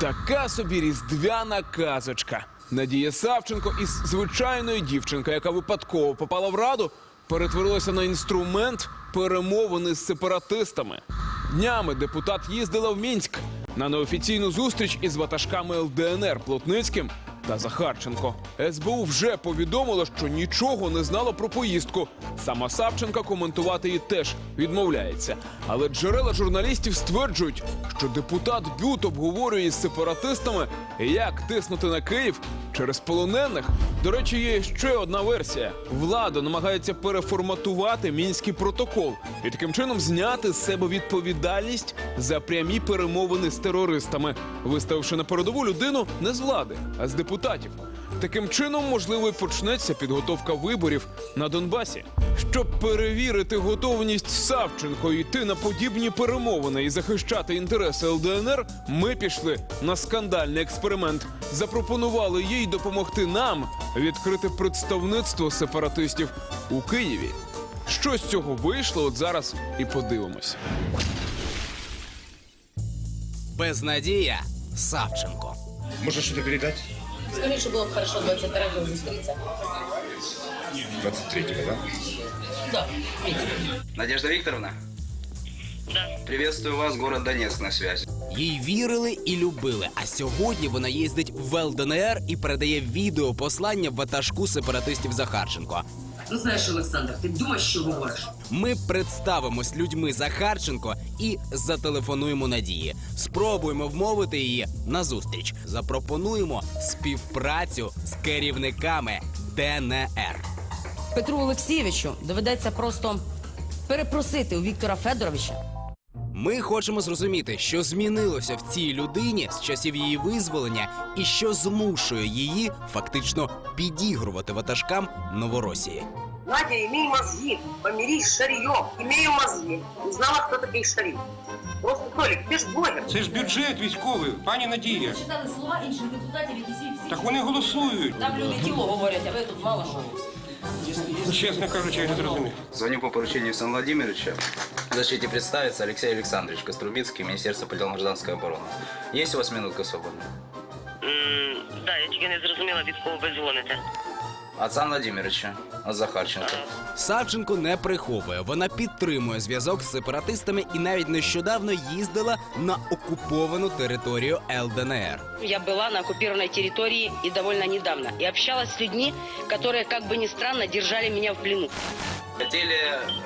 Така собі різдвяна казочка. Надія Савченко із звичайної дівчинки, яка випадково попала в раду, перетворилася на інструмент перемовини з сепаратистами. Днями депутат їздила в Мінськ на неофіційну зустріч із ватажками ЛДНР Плотницьким та Захарченко. СБУ вже повідомило, що нічого не знало про поїздку. Сама Савченка коментувати її теж відмовляється. Але джерела журналістів стверджують, що депутат Бют обговорює із сепаратистами, як тиснути на Київ через полонених. До речі, є ще одна версія: влада намагається переформатувати мінський протокол і таким чином зняти з себе відповідальність за прямі перемовини з терористами, виставивши на передову людину не з влади, а з депутатів. Таким чином, можливо, і почнеться підготовка виборів на Донбасі. Щоб перевірити готовність Савченко йти на подібні перемовини і захищати інтереси ЛДНР, ми пішли на скандальний експеримент. Запропонували їй допомогти нам відкрити представництво сепаратистів у Києві. Що з цього вийшло, от зараз і подивимося. Безнадія Савченко. Можно что-то передать? Скажи, було б хорошо 23-го зустрітися. 23-го, да? Да, Надежда Викторовна? Да. Приветствую вас, город Донецк на связи. Їй вірили і любили. А сьогодні вона їздить в ЛДНР і передає відео послання ватажку сепаратистів Захарченко. Ну знаєш, Олександр, ти думаєш, що говориш? Ми представимось людьми Захарченко і зателефонуємо Надії. Спробуємо вмовити її на зустріч. Запропонуємо співпрацю з керівниками ДНР. Петру Олексійовичу доведеться просто перепросити у Віктора Федоровича. Ми хочемо зрозуміти, що змінилося в цій людині з часів її визволення, і що змушує її фактично підігрувати ватажкам Новоросії. Надя, имей мозги, помирись с шарьем. Имею мозги. Узнала, кто такие шари. Просто, Толик, ты ж блогер. Це ж бюджет військовий, пані Надія. читали слова інших депутатів, які всі всі. Так вони голосують. Там люди кіло говорять, а ви тут мало що. Чесно кажучи, я не зрозумів. Звоню по поручению Сан Владимировича. Разрешите представиться, Алексей Александрович Кострубицкий, Министерство по делам гражданской обороны. Есть у вас минутка свободная? Да, я тільки не зрозуміла, від кого ви дзвоните. От Сан Владимировича, от Захарченко. Савченко не приховує. Вона підтримує зв'язок з сепаратистами і навіть нещодавно їздила на окуповану територію ЛДНР. Я была на оккупированной территории и довольно недавно. И общалась с людьми, которые, как бы ни странно, держали меня в плену. Хотели,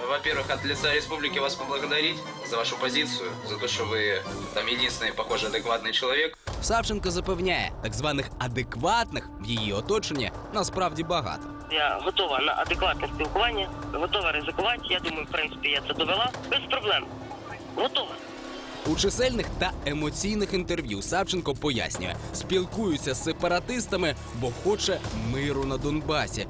во-первых, от лица республики вас поблагодарить за вашу позицию, за то, что вы там единственный, похоже, адекватный человек. Савченко запевняє, так званих адекватних в її оточенні насправді багато. Я готова на адекватне спілкування, готова ризикувати. Я думаю, в принципі, я це довела без проблем. Готова. У чисельних та емоційних інтерв'ю Савченко пояснює, спілкується з сепаратистами, бо хоче миру на Донбасі.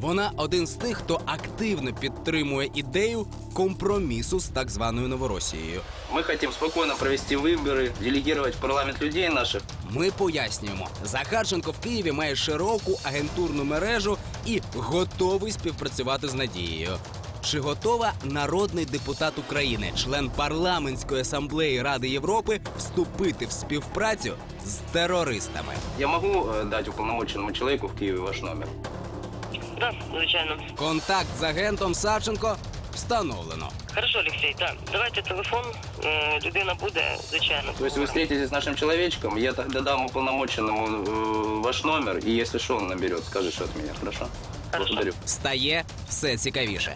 Вона один з тих, хто активно підтримує ідею компромісу з так званою Новоросією. Мы хотим спокойно провести выборы, делегировать в парламент людей наших. Ми пояснюємо, Захарченко в Києві має широку агентурну мережу і готовий співпрацювати з Надією. Чи готова народний депутат України, член парламентської асамблеї Ради Європи, вступити в співпрацю з терористами? Я могу э, дать уполномоченному человеку в Киеве ваш номер? Так, звичайно. Контакт з агентом Савченко встановлено. Хорошо, Олексій, так. Давайте телефон. Е, людина буде, звичайно. То есть вы встретитесь с нашим человечком, я тогда дам уполномоченному э, ваш номер, и если что, он наберет, скажет, что от меня, хорошо? Благодарю. Стає все цікавіше.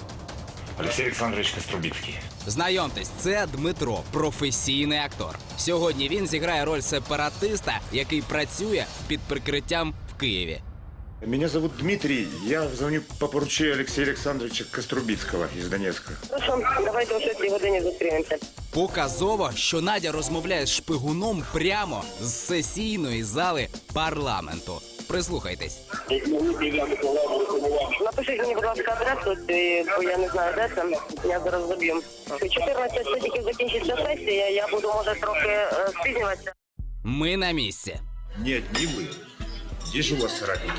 Алексей Александрович Кострубицкий. Знайомтесь, це Дмитро, професійний актор. Сьогодні він зіграє роль сепаратиста, який працює під прикриттям в Києві. Меня зовут Дмитрий. Я звоню по поручению Алексея Александровича Кострубицкого из Донецка. Хорошо, давайте о 6 годині зустрінемося. Показово, що Надя розмовляє з шпигуном прямо з сесійної зали парламенту. Прислухайтесь. Напишіть мені, будь ласка, адресу, бо я не знаю, де це. Я зараз заб'ю. 14 це тільки закінчиться сесія, я буду, може, трохи е, спізнюватися. Ми на місці. Нет, не вы. Где же у вас соратники?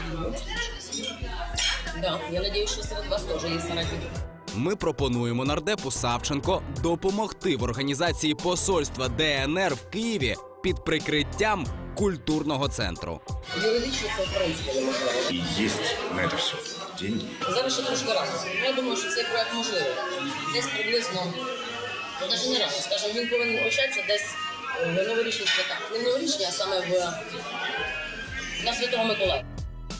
Да, я надеюсь, що серед вас теж є соратники. Ми пропонуємо нардепу Савченко допомогти в організації посольства ДНР в Києві під прикриттям культурного центру. Юридично це в принципі неможливо. И есть на это все деньги. Зараз ще трошки рано. Я думаю, що цей проект можливий. Десь приблизно, ну, навіть не рано, скажімо, він повинен початися десь е, в новорічні свята. Не в новорічні, а саме в на Святого Миколая.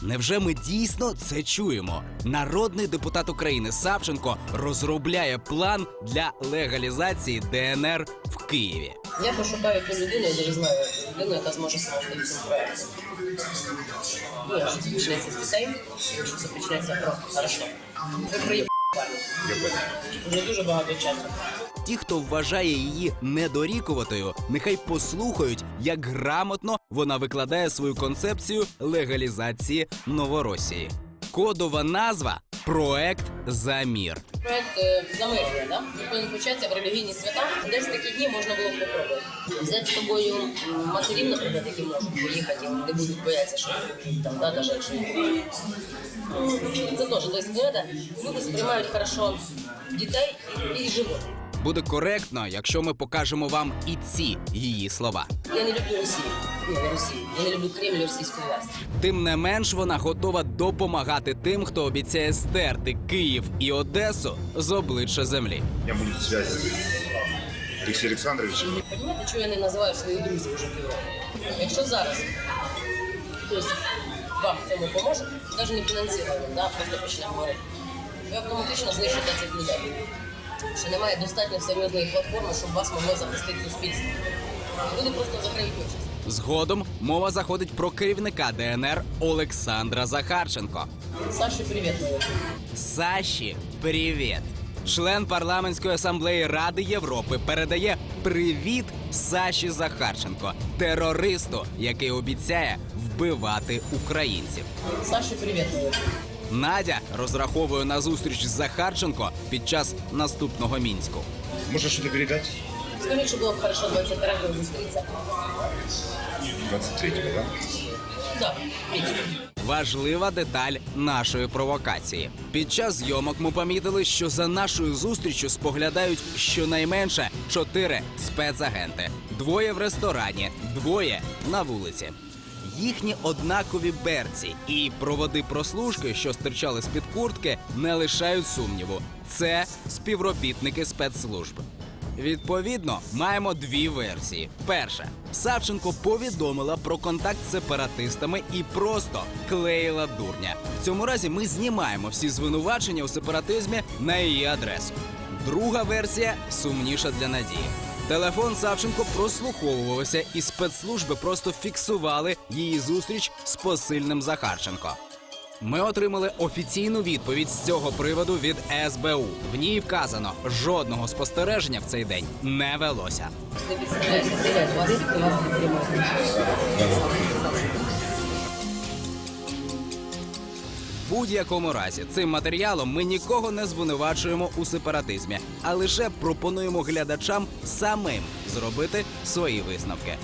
Невже ми дійсно це чуємо? Народний депутат України Савченко розробляє план для легалізації ДНР в Києві. Я пошукаю ту людину, я дуже знаю людину, яка зможе справити в цьому проєкті. Ну, це почнеться з дітей, це почнеться просто хорошо. Ви Вже дуже багато часу. Ті, хто вважає її недорікуватою, нехай послухають, як грамотно вона викладає свою концепцію легалізації Новоросії. Кодова назва проект Замір. Проект е, замирення, да? Він повинен початися в релігійні свята. Десь такі дні можна було попробувати. Взяти з собою матерів, наприклад, які можуть поїхати, не будуть боятися, що там, да, навіть якщо це теж. десь знаєте, люди сприймають хорошо дітей і, живуть. Буде коректно, якщо ми покажемо вам і ці її слова. Я не люблю Росію. Ні, не Росію. Я не люблю Кремль і російську власть. Тим не менш, вона готова допомагати тим, хто обіцяє стерти Київ і Одесу з обличчя землі. У меня будет связь с Алексеем Розумієте, чого я не називаю своїх друзів вже півроку? Якщо зараз хтось вам цьому поможе, навіть не фінансує, да, просто почне говорити, ви автоматично знищите цих людей. Що немає достатньо серйозної платформи, щоб вас могло захистити суспільство. Люди просто закриють очі. Згодом мова заходить про керівника ДНР Олександра Захарченко. Саші, привіт. Саші, привіт! Член парламентської асамблеї Ради Європи передає привіт Саші Захарченко, терористу, який обіцяє вбивати українців. Саші, привіт. Надя розраховує на зустріч з Захарченко під час наступного мінську. Можно что-то? Скажіть, що було б хорошо 23-го зустрітися. 23-го, да? Так, Важлива деталь нашої провокації. Під час зйомок ми помітили, що за нашою зустрічю споглядають щонайменше чотири спецагенти: двоє в ресторані, двоє на вулиці. Їхні однакові берці і проводи прослушки, що стирчали з під куртки, не лишають сумніву. Це співробітники спецслужб. Відповідно, маємо дві версії. Перша Савченко повідомила про контакт з сепаратистами і просто клеїла дурня. В цьому разі ми знімаємо всі звинувачення у сепаратизмі на її адресу. Друга версія сумніша для надії. Телефон Савченко прослуховувався, і спецслужби просто фіксували її зустріч з посильним Захарченко. Ми отримали офіційну відповідь з цього приводу від СБУ. В ній вказано, жодного спостереження в цей день не велося. Будь-якому разі цим матеріалом ми нікого не звинувачуємо у сепаратизмі, а лише пропонуємо глядачам самим зробити свої висновки.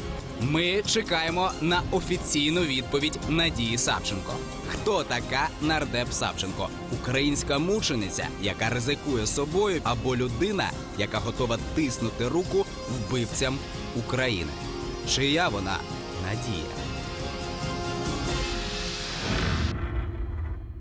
Ми чекаємо на офіційну відповідь Надії Савченко. Хто така нардеп Савченко? Українська мучениця, яка ризикує собою, або людина, яка готова тиснути руку вбивцям України? Чия вона надія?